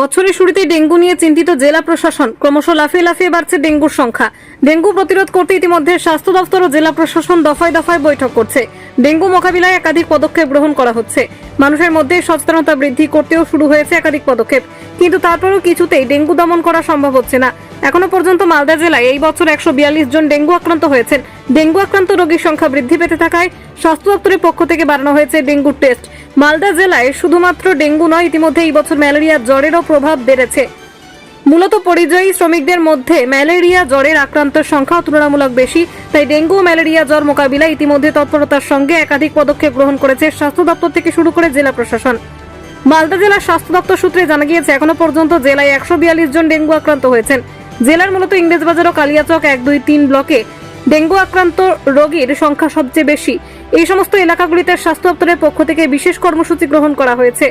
বছরের শুরুতেই ডেঙ্গু নিয়ে চিন্তিত জেলা প্রশাসন। ক্রমশ লাফিয়ে লাফিয়ে বাড়ছে ডেঙ্গুর সংখ্যা। ডেঙ্গু প্রতিরোধ করতে ইতিমধ্যে স্বাস্থ্য দফতর ও জেলা প্রশাসন দফায় দফায় বৈঠক করছে। ডেঙ্গু মোকাবিলায় একাধিক পদক্ষেপ গ্রহণ করা হচ্ছে। মানুষের মধ্যে সচেতনতা বৃদ্ধি করতেও শুরু হয়েছে একাধিক পদক্ষেপ। কিন্তু তারপরেও কিছুতেই ডেঙ্গু দমন করা সম্ভব হচ্ছে না। এখনও পর্যন্ত মালদা জেলায় এই বছর একশো বিয়াল্লিশ জন ডেঙ্গু আক্রান্ত হয়েছেন। ডেঙ্গু আক্রান্ত রোগীর সংখ্যা বৃদ্ধি পেতে থাকায় স্বাস্থ্য দপ্তরের পক্ষ থেকে বাড়ানো হয়েছে ডেঙ্গুর টেস্ট। মালদা জেলায় শুধুমাত্র ডেঙ্গু নয়, ইতিমধ্যে এই বছর ম্যালেরিয়া জ্বরেরও প্রভাব বেড়েছে। মূলত পরিযায়ী শ্রমিকদের মধ্যে ম্যালেরিয়া জ্বরের আক্রান্তের সংখ্যা তুলনামূলক বেশি, তাই ডেঙ্গু ও ম্যালেরিয়া জ্বর মোকাবিলায় ইতিমধ্যে তৎপরতার সঙ্গে একাধিক পদক্ষেপ গ্রহণ করেছে স্বাস্থ্য দপ্তর থেকে শুরু করে জেলা প্রশাসন। মালদা জেলার স্বাস্থ্য দপ্তর সূত্রে জানা গিয়েছে, এখনও পর্যন্ত জেলায় একশো বিয়াল্লিশ জন ডেঙ্গু আক্রান্ত হয়েছেন। জেলার মূলত ইংরেজবাজার ও কালিয়াচক এক, দুই, তিন ব্লকে ডেঙ্গু আক্রান্ত রোগীর সংখ্যা সবচেয়ে বেশি। এই সমস্ত এলাকাগুলিতে স্বাস্থ্য দপ্তরের পক্ষ থেকে বিশেষ কর্মসূচি গ্রহণ করা হয়েছে।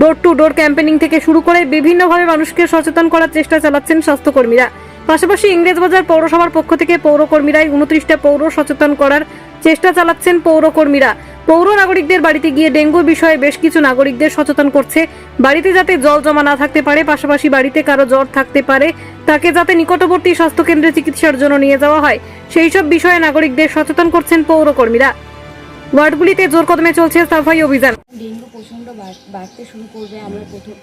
ডোর টু ডোর ক্যাম্পেনিং থেকে শুরু করে বিভিন্নভাবে মানুষকে সচেতন করার চেষ্টা চালাচ্ছেন স্বাস্থ্যকর্মীরা। পাশাপাশি ইংরেজবাজার পৌরসভার পক্ষ থেকে পৌরকর্মীরাই উনত্রিশটা পৌর সচেতন করার চেষ্টা চালাচ্ছেন পৌরকর্মীরা। পৌর নাগরিকদের বাড়িতে গিয়ে ডেঙ্গুর বিষয়ে বেশ কিছু নাগরিকদের সচেতন করছে। বাড়িতে যাতে জল জমা না থাকতে পারে, পাশাপাশি বাড়িতে কারও জ্বর থাকতে পারে, তাকে যাতে নিকটবর্তী স্বাস্থ্যকেন্দ্রে চিকিৎসার জন্য নিয়ে যাওয়া হয় সেই সব বিষয়ে নাগরিকদের সচেতন করছেন পৌরকর্মীরা। ওয়ার্ডগুলিতে জোর কদমে চলছে সাফাই অভিযান। ডেঙ্গু প্রচণ্ড বাড়তে শুরু করবে। আমরা প্রথম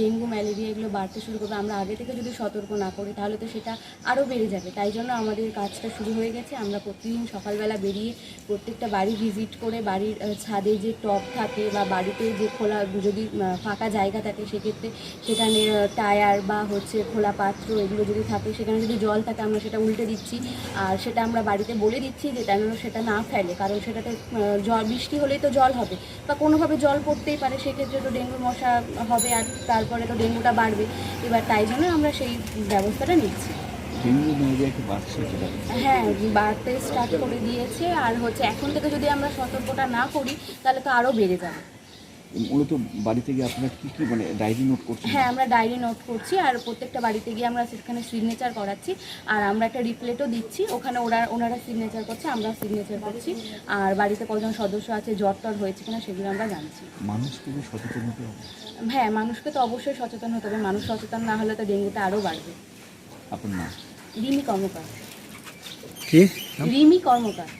ডেঙ্গু, ম্যালেরিয়া এগুলো বাড়তে শুরু করবে। আমরা আগে থেকে যদি সতর্ক না করি, তাহলে তো সেটা আরও বেড়ে যাবে। তাই জন্য আমাদের কাজটা শুরু হয়ে গেছে। আমরা প্রতিদিন সকালবেলা বেরিয়ে প্রত্যেকটা বাড়ি ভিজিট করে বাড়ির ছাদে যে টব থাকে বা বাড়িতে যে খোলা, যদি ফাঁকা জায়গা থাকে, সেক্ষেত্রে সেখানে টায়ার বা হচ্ছে খোলা পাত্র এগুলো যদি থাকে, সেখানে যদি জল থাকে, আমরা সেটা উল্টে দিচ্ছি। আর সেটা আমরা বাড়িতে বলে দিচ্ছি যে, যেন সেটা না ফেলে। কারণ সেটাতে জল বৃষ্টি হলেই তো জল হবে। বা কোনোভাবে জল পড়তেই পারে, সেক্ষেত্রে তো ডেঙ্গু মশা হবে আর তারপরে তো ডেঙ্গুটা বাড়বে। এবার তাই জন্য আমরা সেই ব্যবস্থাটা নিচ্ছি। হ্যাঁ বাড়তে স্টার্ট করে দিয়েছে। আর হচ্ছে এখন থেকে যদি আমরা সতর্কটা না করি তাহলে তো আরও বেড়ে যাবে। মূলত বাড়িতে গিয়ে আপনারা কি কি মানে ডায়েরি নোট করছেন? হ্যাঁ আমরা ডায়েরি নোট করছি আর প্রত্যেকটা বাড়িতে গিয়ে আমরা সেখানে সিগনেচার করাচ্ছি। আর আমরা একটা রিপ্লেটও দিচ্ছি। ওখানে ওরা ওনারা সিগনেচার করছে আমরা সিগনেচার করছি। আর বাড়িতে কজন সদস্য আছে জ্বর টর হয়েছে কিনা সেগুলো আমরা জানছি। মানুষকে সচেতন হতে হবে। হ্যাঁ মানুষকে তো অবশ্যই সচেতন হতে হবে। মানুষ সচেতন না হলে তো ডেঙ্গুটা আরও বাড়বে। আপনার নাম? রিমি কর্মকার। কি? রিমি কর্মকার।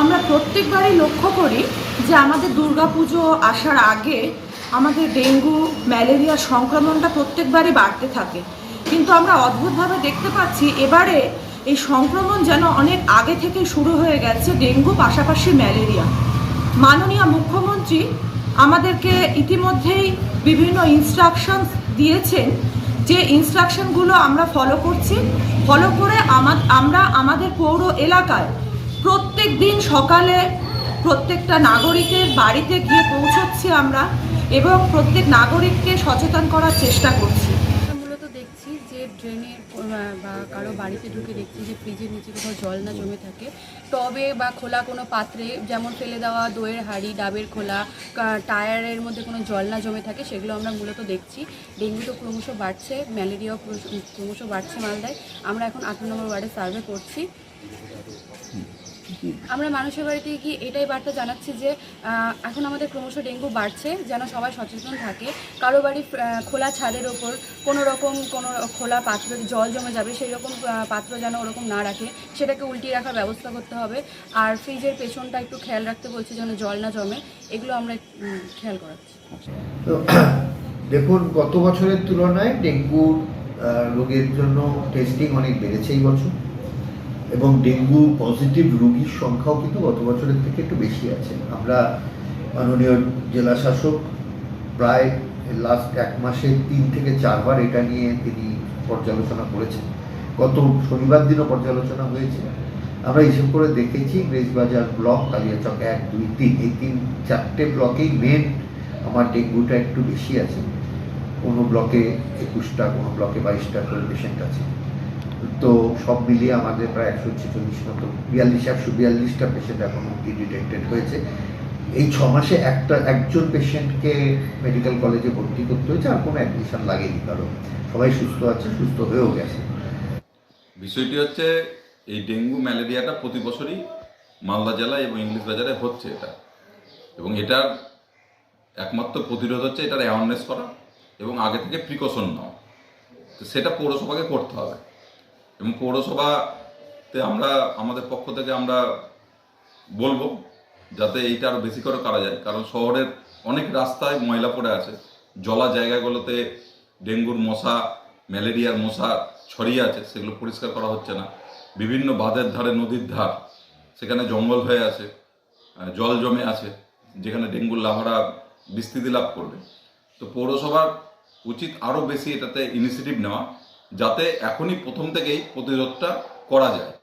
আমরা প্রত্যেকবারই লক্ষ্য করি যে আমাদের দুর্গাপুজো আসার আগে আমাদের ডেঙ্গু, ম্যালেরিয়া সংক্রমণটা প্রত্যেকবারই বাড়তে থাকে। কিন্তু আমরা অদ্ভুতভাবে দেখতে পাচ্ছি এবারে এই সংক্রমণ যেন অনেক আগে থেকে শুরু হয়ে গেছে ডেঙ্গু, পাশাপাশি ম্যালেরিয়া। মাননীয় মুখ্যমন্ত্রী আমাদেরকে ইতিমধ্যেই বিভিন্ন ইনস্ট্রাকশনস দিয়েছেন যে ইনস্ট্রাকশনগুলো আমরা ফলো করছি। ফলো করে আমা- আমরা আমাদের পৌর এলাকায় প্রত্যেক দিন সকালে প্রত্যেকটা নাগরিকের বাড়িতে গিয়ে পৌঁছচ্ছি আমরা এবং প্রত্যেক নাগরিককে সচেতন করার চেষ্টা করছি। মূলত দেখছি যে ড্রেনের বা কারও বাড়িতে ঢুকে দেখছি যে ফ্রিজের নিচে কোথাও জল না জমে থাকে। টবে বা খোলা কোনো পাত্রে যেমন ফেলে দেওয়া দইয়ের হাঁড়ি, ডাবের খোলা টায়ারের মধ্যে কোনো জল না জমে থাকে, সেগুলো আমরা মূলত দেখছি। ডেঙ্গু তো ক্রমশ বাড়ছে, ম্যালেরিয়াও ক্রমশ- বাড়ছে মালদায়। আমরা এখন আট নম্বর ওয়ার্ডে সার্ভে করছি। আমরা মানুষের বাড়িতে কি এটাই বার্তা জানাচ্ছি যে এখন আমাদের ক্রমশ ডেঙ্গু বাড়ছে যেন সবাই সচেতন থাকে। কারও বাড়ি খোলা ছাদের ওপর কোনো রকম কোনো খোলা পাত্র জল জমে যাবে সেই রকম পাত্র যেন ওরকম না রাখে সেটাকে উল্টিয়ে রাখার ব্যবস্থা করতে হবে। আর ফ্রিজের পেছনটা একটু খেয়াল রাখতে বলছে যেন জল না জমে এগুলো আমরা খেয়াল করাচ্ছি। তো দেখুন গত বছরের তুলনায় ডেঙ্গুর রোগের জন্য টেস্টিং অনেক বেড়েছে এই বছর। এবং ডেঙ্গু পজিটিভ রোগীর সংখ্যাও কিন্তু গত বছরের থেকে একটু বেশি আছে। আমরা মাননীয় জেলা শাসক প্রায় লাস্ট এক মাসে তিন থেকে চারবার এটা নিয়ে তিনি পর্যালোচনা করেছেন। গত শনিবার দিনও পর্যালোচনা হয়েছে। আমরা হিসেব করে দেখেছি ইংরেজবাজার ব্লক, কালিয়াচক এক, দুই, তিন, এই তিন, চারটে ব্লকেই মেন আমার ডেঙ্গুটা একটু বেশি আছে। কোনো ব্লকে একুশটা, কোনো ব্লকে বাইশটা করে পেশেন্ট আছে। তো সব মিলিয়ে আমাদের প্রায় একশো ছেচল্লিশ মতো, বিয়াল্লিশ, একশো বিয়াল্লিশটা পেশেন্ট এখন অব্দি ডিটেক্টেড হয়েছে। এই ছ মাসে একটা, একজন পেশেন্টকে মেডিকেল কলেজে ভর্তি করতে হয়েছে, আর কোনো অ্যাডমিশন লাগেনি কারণ সবাই সুস্থ আছে, সুস্থ হয়েও গেছে। বিষয়টি হচ্ছে, এই ডেঙ্গু ম্যালেরিয়াটা প্রতি বছরই মালদা জেলায় এবং ইংলিশ বাজারে হচ্ছে এটা। এবং এটার একমাত্র প্রতিরোধ হচ্ছে এটার অ্যাওয়ারনেস করা এবং আগে থেকে প্রিকশন নেওয়া। তো সেটা পৌরসভাকে করতে হবে। এবং পৌরসভাতে আমরা, আমাদের পক্ষ থেকে আমরা বলব যাতে এইটা আরও বেশি করে করা যায়। কারণ শহরের অনেক রাস্তায় ময়লা পড়ে আছে। জলা জায়গাগুলোতে ডেঙ্গুর মশা, ম্যালেরিয়ার মশা ছড়িয়ে আছে, সেগুলো পরিষ্কার করা হচ্ছে না। বিভিন্ন বাঁধের ধারে, নদীর ধার, সেখানে জঙ্গল হয়ে আছে জল জমে আছে, যেখানে ডেঙ্গুর লাভারা বিস্তৃতি লাভ করবে। তো পৌরসভার উচিত আরও বেশি এটাতে ইনিশিয়েটিভ নেওয়া। যাতে এখনই প্রথম থেকেই প্রতিরোধটা করা যায়।